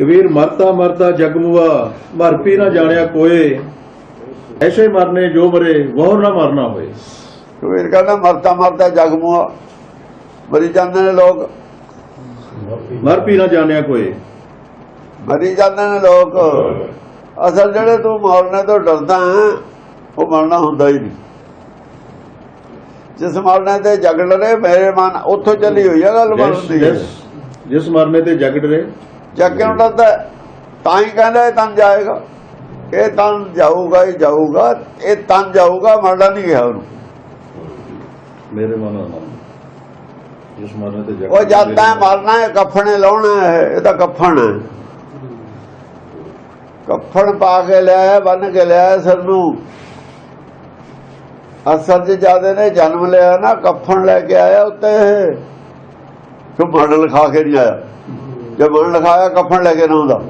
ਕਬੀਰ ਮਰਤਾ ਮਰਤਾ ਜਗਮੁਆ ਮਰ ਪੀ ਨਾ ਜਾਣਿਆ ਕੋਏ। ਐਸੇ ਮਰਨੇ ਜੋ ਮਰੇ ਵਹੁ ਨਾ ਮਰਨਾ ਹੋਏ। ਕਬੀਰ ਕਹਿੰਦਾ ਮਰਤਾ ਮਰਤਾ ਜਗ ਮੁਆ ਮਰੀ ਜਾਂਦੇ ਨੇ ਲੋਕ। ਮਰ ਪੀ ਨਾ ਜਾਣਿਆ ਕੋਏ। ਮਰੀ ਜਾਂਦੇ ਨੇ ਲੋਕ। ਅਸਲ ਜਿਹੜੇ ਤੂੰ ਮਰਨੇ ਤੋਂ ਡਰਦਾ ਉਹ ਮਰਨਾ ਹੁੰਦਾ ਹੀ ਨਹੀਂ। ਜਿਸ ਮਰਨੇ ਤੇ ਜਗ ਲੜੇ ਮੇਰੇ ਮਨ ਉੱਥੋਂ ਚੱਲੀ ਹੋਈ ਹੈ ਗੱਲ ਮਰਨ ਜਿਸ- ਦੀ ਜਿਸ- ਮਰਨੇ ਤੇ ਜਗ ਡਰੇ ਜਗ ਕਿਉਂ ਡਰਦਾ? ਤਾਂ ਹੀ ਕਹਿੰਦਾ ਇਹ ਤਨ ਜਾਏਗਾ। ਇਹ ਤਨ ਜਾਊਗਾ ਹੀ ਜਾਊਗਾ ਇਹ ਤਨ ਜਾਊਗਾ ਮਰਨਾ ਨਹੀਂ ਗਿਆ ਉਹਨੂੰ। ਮੇਰੇ ਮਨ ਨਾਲ ਜਿਸ ਮਰਨੇ ਤੇ ਉਹ ਜਦ ਮਰਨਾ ਹੈ ਕਫਣੇ ਲਾਉਣਾ ਹੈ ਇਹ ਤਾਂ ਕਫਣ ਹੈ। ਕਫਣ ਪਾ ਕੇ ਲਿਆਇਆ ਬੰਨ ਕੇ ਲਿਆਇਆ ਸਿਰ ਨੂੰ। ਅਸਲ 'ਚ ਜਿਆਦੇ ਨੇ ਜਨਮ ਲਿਆ ਨਾ ਕਫਣ ਲੈ ਕੇ ਆਇਆ ਉੱਤੇ। ਤੂੰ ਮਰਨ ਲਿਖਾ ਕੇ ਨਹੀਂ ਆਇਆ। ਜੇ ਮਰਨ ਲਿਖਾਇਆ, ਕਫਣ ਲੈ ਕੇ ਨਾ ਆਉਂਦਾ।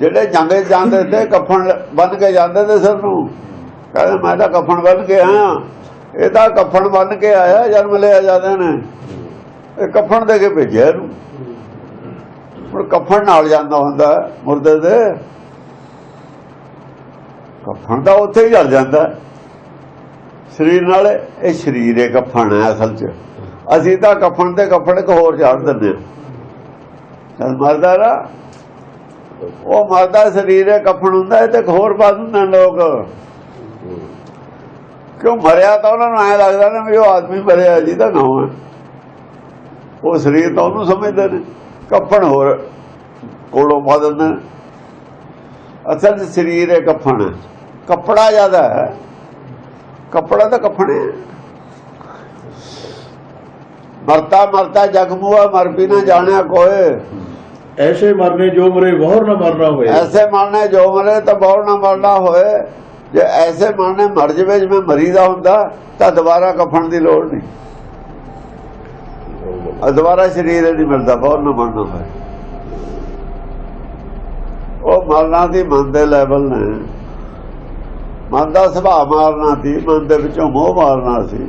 ਜਿਹੜੇ ਜਾਂਦੇ ਜਾਂਦੇ ਤੇ ਕਫਣ ਬੰਨ ਕੇ ਜਾਂਦੇ ਤੇ ਸਿਰ ਨੂੰ। ਕਹਿੰਦੇ, ਮੈਂ ਤਾਂ ਕਫਣ ਬੰਨ ਕੇ ਆਇਆ। ਇਹ ਤਾਂ ਕਫਣ ਬੰਨ ਕੇ ਆਇਆ, ਜਨਮ ਲਿਆ ਜਾਂਦੇ ਨੇ। ਇਹ ਕਫਣ ਦੇ ਕੇ ਭੇਜਿਆ ਇਹਨੂੰ। ਹੁਣ ਕਫਣ ਨਾਲ ਜਾਂਦਾ ਹੁੰਦਾ, ਮੁਰਦੇ ਦੇ। ਕਫਣ ਤਾਂ ਉੱਥੇ ਹੀ ਜਲ ਜਾਂਦਾ। ਸਰੀਰ ਨਾਲ ਇਹ ਸਰੀਰ ਹੈ ਕਫਣ ਹੈ ਅਸਲ 'ਚ। ਅਸੀਂ ਤਾਂ ਕਫਣ ਤੇ ਕਫਣ ਇੱਕ ਹੋਰ ਚਾੜ ਦਿੰਦੇ ਹਾਂ। ਜਦ ਮਰਦਾ ਨਾ। ਉਹ ਮਰਦਾ ਸਰੀਰ ਹੈ ਕਫਣ ਹੁੰਦਾ ਇਹ ਤੇ ਹੋਰ ਪਾ ਦਿੰਦੇ ਲੋਕ। ਕਿਉਂ ਮਰਿਆ ਤਾਂ ਉਹਨਾਂ ਨੂੰ ਐ ਲੱਗਦਾ ਨਾ ਵੀ ਉਹ ਆਦਮੀ ਮਰਿਆ ਜੀ ਦਾ ਨਾਮ ਹੈ। ਉਹ ਸਰੀਰ ਤਾਂ ਉਹਨੂੰ ਸਮਝਦੇ ਨੇ। ਕਫਣ ਹੋਰ ਕੋਲੋਂ ਪਾ ਦਿੰਦੇ ਅਸਲ 'ਚ ਸਰੀਰ ਹੈ ਕਫਣ ਕੱਪੜਾ ਜ਼ਿਆਦਾ ਹੈ। ਕੱਪੜਾ ਤਾਂ ਕਫਣੇ ਹੈ। ਮਰਤਾ ਮਰਤਾ ਜਗਮੂਆ ਮਰ ਵੀ ਨਾ ਜਾਣਿਆ ਕੋਏ ਐਸੇ ਮਰਨੇ ਜੋ ਮਰੇ ਵਹੁ ਨਾ ਮਰਨਾ ਹੋਏ। ਐਸੇ ਮਰਨੇ ਜੋ ਮਰੇ ਤਾਂ ਬਹੁਤ ਨਾ ਮਰਨਾ ਹੋਏ। ਜੇ ਐਸੇ ਮਰਨੇ ਮਰ ਜਵੇ ਜਿਵੇਂ ਮਰੀਦਾ ਹੁੰਦਾ ਤਾਂ ਦੁਬਾਰਾ ਕਫਣ ਦੀ ਲੋੜ ਨਹੀਂ। ਦੁਬਾਰਾ ਸਰੀਰ ਨਹੀਂ ਮਿਲਦਾ ਬਹੁਤ ਨਾ ਮਰਨਾ ਹੋਏ। ਉਹ ਮਰਨਾ ਦੀ ਮਨ ਦੇ ਲੈਵਲ ਨੇ। ਮਨ ਦਾ ਸੁਭਾਅ ਮਾਰਨਾ ਸੀ ਮਨ ਦੇ ਵਿੱਚੋਂ ਮੋਹ ਮਾਰਨਾ ਸੀ।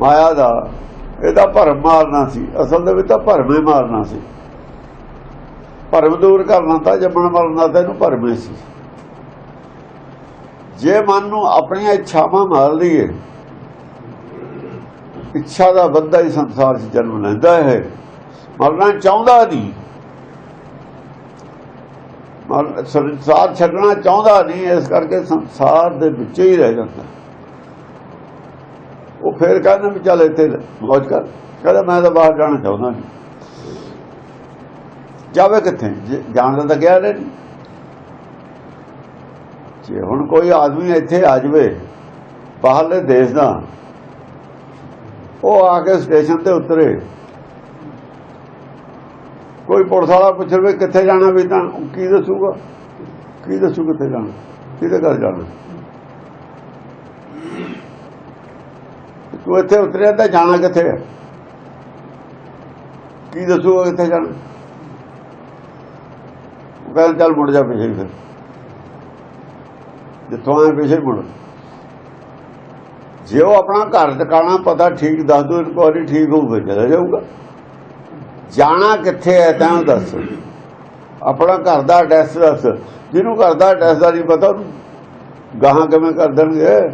ਮਾਇਆ ਦਾ, ਇਹਦਾ ਭਰਮ ਮਾਰਨਾ ਸੀ। ਅਸਲ ਦੇ ਵਿੱਚ ਤਾਂ ਭਰਮ ਹੀ ਮਾਰਨਾ ਸੀ। ਭਰਮ ਦੂਰ ਕਰਨਾ ਤਾਂ ਜੰਮਣ ਮਰਨਾ ਤਾਂ ਇਹਨੂੰ ਭਰਮ ਹੀ ਸੀ। ਜੇ ਮਨ ਨੂੰ ਆਪਣੀਆਂ ਇੱਛਾਵਾਂ ਮਾਰ ਲਈਏ, ਇੱਛਾ ਦਾ ਬੰਦਾ ਹੀ ਸੰਸਾਰ 'ਚ ਜਨਮ ਲੈਂਦਾ ਹੈ। ਮਰਨਾ ਚਾਹੁੰਦਾ ਨਹੀਂ। ਸੰਸਾਰ ਛੱਡਣਾ ਚਾਹੁੰਦਾ ਨਹੀਂ, ਇਸ ਕਰਕੇ ਸੰਸਾਰ ਦੇ ਵਿੱਚ ਹੀ ਰਹਿ ਜਾਂਦਾ। ਉਹ ਫਿਰ ਕਹਿੰਦਾ ਵੀ ਚੱਲ ਇੱਥੇ ਮੌਜ ਕਰ। ਕਹਿੰਦਾ ਮੈਂ ਤਾਂ ਬਾਹਰ ਜਾਣਾ ਚਾਹੁੰਦਾ ਨਹੀਂ ਜਾਵੇ ਕਿੱਥੇ? ਜੇ ਜਾਣ ਦਾ ਤਾਂ ਗਿਆ ਨਹੀਂ ਜੇ ਹੁਣ ਕੋਈ ਆਦਮੀ ਇੱਥੇ ਆ ਜਾਵੇ, ਬਾਹਰਲੇ ਦੇਸ਼ ਦਾ, ਉਹ ਆ ਕੇ ਸਟੇਸ਼ਨ ਤੇ ਉਤਰੇ। ਕੋਈ ਪੁਲਿਸ ਵਾਲਾ ਪੁੱਛ ਲਵੇ ਕਿੱਥੇ ਜਾਣਾ ਵੀ ਤਾਂ ਕੀ ਦੱਸੂਗਾ? ਕੀ ਦੱਸੂ ਕਿੱਥੇ ਜਾਣਾ? ਕਿਹਦੇ ਘਰ ਜਾਣਾ? ਤੂੰ ਇੱਥੇ ਉਤਰਿਆ ਤਾਂ ਜਾਣਾ ਕਿੱਥੇ ਹੈ ਕੀ ਦੱਸੂਗਾ ਕਿੱਥੇ ਜਾਣਾ? ਉਹ ਕਹਿੰਦਾ ਚੱਲ ਮੁੜ ਜਾ ਪਿੱਛੇ ਫਿਰ। ਜਿੱਥੋਂ ਆਏ ਪਿੱਛੇ ਮੁੜ। ਜੇ ਉਹ ਆਪਣਾ ਘਰ ਟਿਕਾਣਾ ਪਤਾ ਠੀਕ ਦੱਸ ਦੋ, ਇੱਕ ਵਾਰੀ ਠੀਕ ਹੋਊ ਫਿਰ ਚਲਾ ਜਾਊਗਾ। ਜਾਣਾ ਕਿੱਥੇ ਹੈ ਤਾਂ ਦੱਸ। ਆਪਣਾ ਘਰ ਦਾ ਐਡਰੈਸ ਦੱਸ। ਜਿਹਨੂੰ ਘਰ ਦਾ ਐਡਰੈਸ ਦਾ ਨਹੀਂ ਪਤਾ ਉਹਨੂੰ, ਗਾਹਾਂ ਕਿਵੇਂ ਕਰ ਦੇਣਗੇ?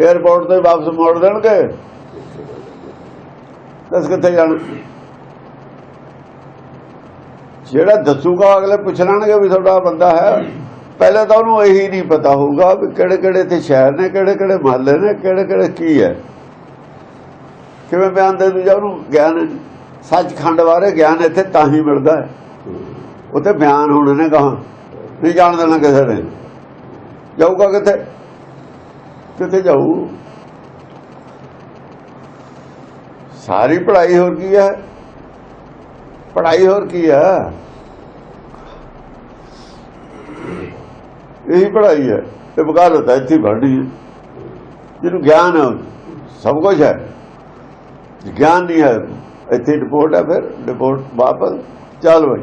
에어ਪੋਰਟ ਤੋਂ ਵਾਪਸ ਮੋੜ ਦੇਣਗੇ। ਦੱਸ ਕਿੱਥੇ ਜਾਣਾ? ਜਿਹੜਾ ਦੱਸੂਗਾ, ਅਗਲੇ ਪੁੱਛ ਲੈਣਗੇ ਵੀ ਤੁਹਾਡਾ ਬੰਦਾ ਹੈ। ਪਹਿਲਾਂ ਤਾਂ ਉਹਨੂੰ ਇਹੀ ਨਹੀਂ ਪਤਾ ਹੋਊਗਾ ਵੀ ਕਿਹੜੇ ਕਿਹੜੇ ਇੱਥੇ ਸ਼ਹਿਰ ਨੇ ਕਿਹੜੇ ਕਿਹੜੇ ਮਹੱਲੇ ਨੇ ਕਿਹੜੇ ਕਿਹੜੇ ਕੀ ਹੈ। ਕਿਵੇਂ ਬਿਆਨ ਦੇ ਦੂਜਾ ਉਹਨੂੰ ਗਿਆਨ ਸੱਚਖੰਡ ਬਾਰੇ ਗਿਆਨ ਇੱਥੇ ਤਾਂ ਹੀ ਮਿਲਦਾ ਹੈ। ਉੱਥੇ ਬਿਆਨ ਹੋਣੇ ਨੇ ਕਹਾਂ ਨਹੀਂ ਜਾਣ ਦੇਣਾ ਕਿਸੇ ਨੇ। ਜਾਊਗਾ ਕਿੱਥੇ? ਕਿੱਥੇ ਜਾਊ? ਸਾਰੀ ਪੜ੍ਹਾਈ ਹੋਰ ਕੀ ਹੈ? ਪੜ੍ਹਾਈ ਹੋਰ ਕੀ ਹੈ? ਇਹੀ ਪੜ੍ਹਾਈ ਹੈ। ਇਹ ਵਕਾਲਤ ਹੈ, ਇੱਥੇ ਪੜ੍ਹਨੀ ਜਿਹਨੂੰ ਗਿਆਨ ਹੈ, ਸਭ ਕੁਝ ਹੈ। ਗਿਆਨ ਨਹੀਂ ਹੈ, ਇੱਥੇ ਰਿਪੋਰਟ ਹੈ ਫਿਰ ਰਿਪੋਰਟ ਵਾਪਸ, ਚੱਲ ਬਈ।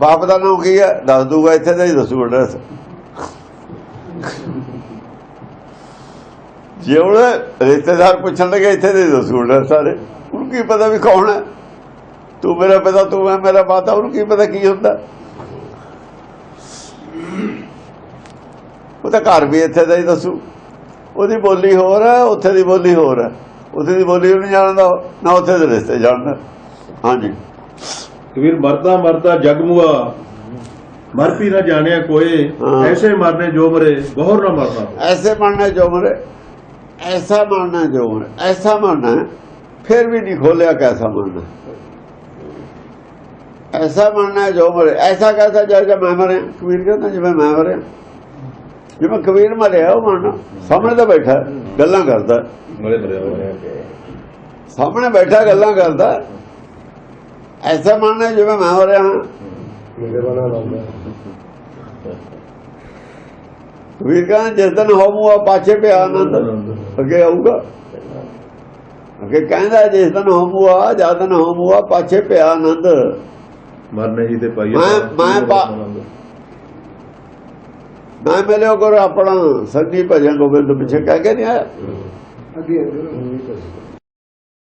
ਬਾਪ ਦਾ ਨਾਮ ਕੀ ਹੈ? ਦੱਸ ਦੂਗਾ ਇੱਥੇ ਦਾ ਹੀ ਦੱਸੂ ਐਡਰੈਸ ਜੇ ਹੁਣ ਰਿਸ਼ਤੇਦਾਰ ਪੁੱਛਣ ਲੱਗੇ, ਇੱਥੇ ਦੇ ਦੱਸੂ ਨਾ ਸਾਰੇ। ਉਹਨੂੰ ਕੀ ਪਤਾ ਵੀ ਕੌਣ ਹੈ? ਤੂੰ ਮੇਰਾ ਪਿਤਾ, ਤੂੰ ਮੈਂ ਮੇਰਾ ਮਾਤਾ, ਉਹਨੂੰ ਕੀ ਪਤਾ ਕੀ ਹੁੰਦਾ? ਉਹ ਤਾਂ ਘਰ ਵੀ ਇੱਥੇ ਦਾ ਹੀ ਦੱਸੂ। ਉਹਦੀ ਬੋਲੀ ਹੋਰ ਹੈ, ਉੱਥੇ ਦੀ ਬੋਲੀ ਹੋਰ ਹੈ। ਉੱਥੇ ਦੀ ਬੋਲੀ ਉਹ ਨਹੀਂ ਜਾਣਦਾ ਨਾ ਉੱਥੇ ਦੇ ਰਿਸ਼ਤੇ ਜਾਣਦਾ। ਹਾਂਜੀ। ਕਬੀਰ ਮਰਦਾ ਮਰਦਾ ਜਗ ਮਰਪੀ ਨਾ ਜਾਣਿਆ ਕੋਏ ਐਸੇ ਮਰਨੇ ਜੋ ਮਰੇ ਬਹੁਰ ਨਾ ਮਰਨਾ। ਐਸੇ ਮਰਨੇ ਜੋ ਮਰੇ ਐਸਾ ਮਰਨਾ ਜੋ ਮਰੇ ਐਸਾ ਮਰਨਾ ਫਿਰ ਵੀ ਨਹੀਂ ਖੋਲਿਆ ਕੈਸਾ ਮਰਨਾ। ਐਸਾ ਮਰਨਾ ਜੋ ਮਰੇ ਐਸਾ ਕੈਸਾ ਜਦ ਮੈਂ ਮਰਿਆ ਕਬੀਰ ਕਹਿੰਦਾ ਜਿਵੇਂ ਮੈਂ ਮਰਿਆ। ਜਿਵੇਂ ਕਬੀਰ ਮਰਿਆ ਉਹ ਮਰਨਾ। ਸਾਹਮਣੇ ਤਾਂ ਬੈਠਾ ਗੱਲਾਂ ਕਰਦਾ। ਮਰੇ ਮਰਿਆ ਸਾਹਮਣੇ ਬੈਠਾ ਗੱਲਾਂ ਕਰਦਾ। ਐਸਾ ਮਰਨਾ ਜਿਵੇਂ ਮੈਂ ਮਰਿਆ। ਮੇਰੇ ਬਣਾ ਲਾਉਂਦਾ। ਕਬੀਰ ਕਹਿੰਦਾ ਜਿਸ ਦਿਨ ਹੋਮੂਆ ਪਾਛੇ ਪਿਆ ਆਨੰਦ ਅੱਗੇ ਆਊਗਾ। ਅੱਗੇ ਕਹਿੰਦਾ ਜਿਸ ਦਿਨ ਹੋਮੂਆ ਜਦ ਦਿਨ ਹੋਮੂਆ ਪਾਛੇ ਪਿਆ ਆਨੰਦ। ਮਰਨੇ ਹੀ ਤੇ ਪਾਈਏ ਮੈਂ- ਮੈਂ ਪਾ- ਨਾ ਮਿਲਿਓ ਗੁਰ ਆਪਣਾ ਸੰਗੀ ਭਜਨ ਗੋਬਿੰਦ ਪਿੱਛੇ ਕਹਿ ਕੇ ਨਹੀਂ ਆਇਆ?